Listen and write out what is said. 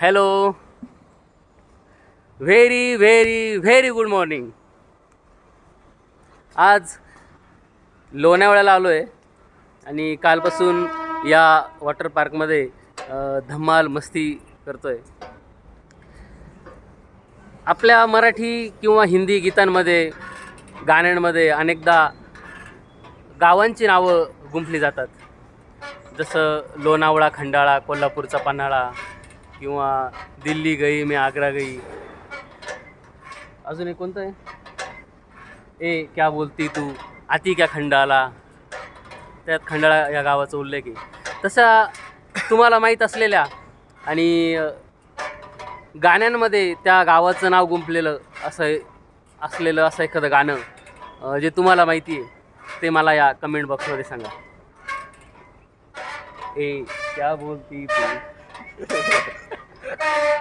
Hello very very very good morning आज लोणावळ्याला आलो आहे आणि कालपासून या वॉटर पार्कमध्ये धमाल मस्ती करतो आहे आपल्या मराठी किंवा हिंदी गीतांमध्ये गाण्यांमध्ये अनेकदा गावांची नावं गुंफली जातात. जसं लोणावळा खंडाळा कोल्हापूरचा पन्हाळा किंवा दिल्ली गई मी आग्रा गई. अजून एक कोणतं आहे? ए क्या बोलती तू? आती क्या खंडाला? त्यात खंडाळा या गावाचा उल्लेख आहे. तसा तुम्हाला माहीत असलेल्या आणि गाण्यांमध्ये त्या गावाचं नाव गुंफलेलं असं असलेलं असं एखादं गाणं जे तुम्हाला माहिती आहे ते मला या कमेंट बॉक्समध्ये सांगा. ए क्या बोलती तू? Bye.